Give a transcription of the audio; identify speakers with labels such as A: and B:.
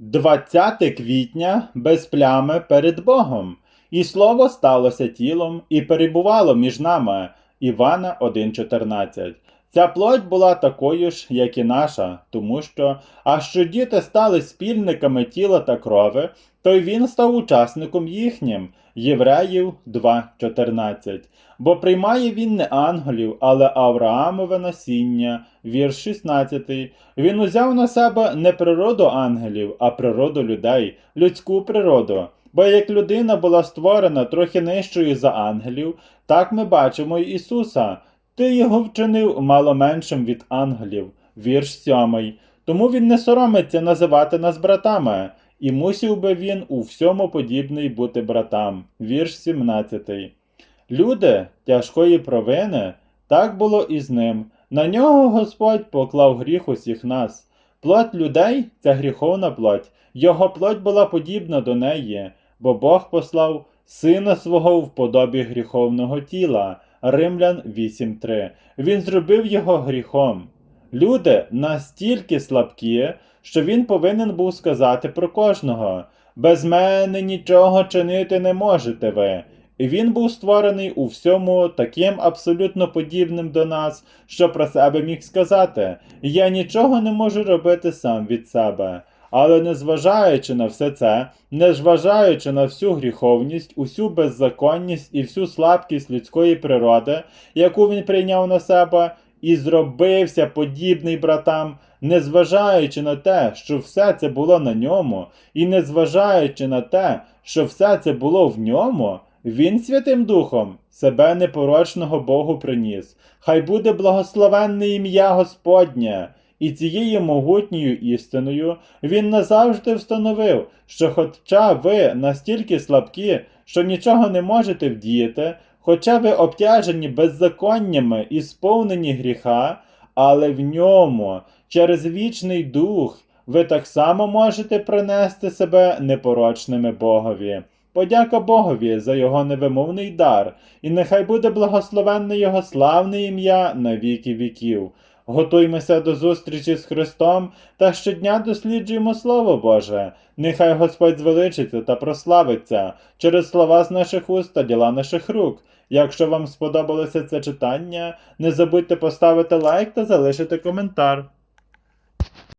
A: 20 квітня без плями перед Богом. І слово сталося тілом і перебувало між нами. Івана 1.14. Ця плоть була такою ж, як і наша, тому що, а що діти стали спільниками тіла та крови, то й він став учасником їхнім. Євреїв 2.14. Бо приймає він не ангелів, але Авраамове насіння, вірш 16. Він узяв на себе не природу ангелів, а природу людей, людську природу. Бо як людина була створена трохи нижчою за ангелів, так ми бачимо й Ісуса. Ти його вчинив мало меншим від ангелів. Вірш 7. Тому він не соромиться називати нас братами, і мусів би він у всьому подібний бути братам. Вірш 17. Люди тяжкої провини, так було і з ним. На нього Господь поклав гріх усіх нас. Плоть людей це гріховна плоть. Його плоть була подібна до неї, бо Бог послав сина свого в подобі гріховного тіла. Римлян 8.3. Він зробив його гріхом. Люди настільки слабкі, що він повинен був сказати про кожного: без мене нічого чинити не можете ви. І він був створений у всьому таким абсолютно подібним до нас, що про себе міг сказати: Я нічого не можу робити сам від себе. Але незважаючи на все це, незважаючи на всю гріховність, усю беззаконність і всю слабкість людської природи, яку він прийняв на себе, і зробився подібний братам, незважаючи на те, що все це було на ньому, і незважаючи на те, що все це було в ньому, він Святим Духом себе непорочного Богу приніс. Хай буде благословенне ім'я Господнє. І цією могутньою істиною він назавжди встановив, що хоча ви настільки слабкі, що нічого не можете вдіяти, хоча ви обтяжені беззаконнями і сповнені гріха, але в ньому, через вічний дух, ви так само можете принести себе непорочними Богові. Подяка Богові за його невимовний дар, і нехай буде благословенне його славне ім'я на віки віків. Готуймося до зустрічі з Христом та щодня досліджуємо Слово Боже. Нехай Господь звеличиться та прославиться через слова з наших уст та діла наших рук. Якщо вам сподобалося це читання, не забудьте поставити лайк та залишити коментар.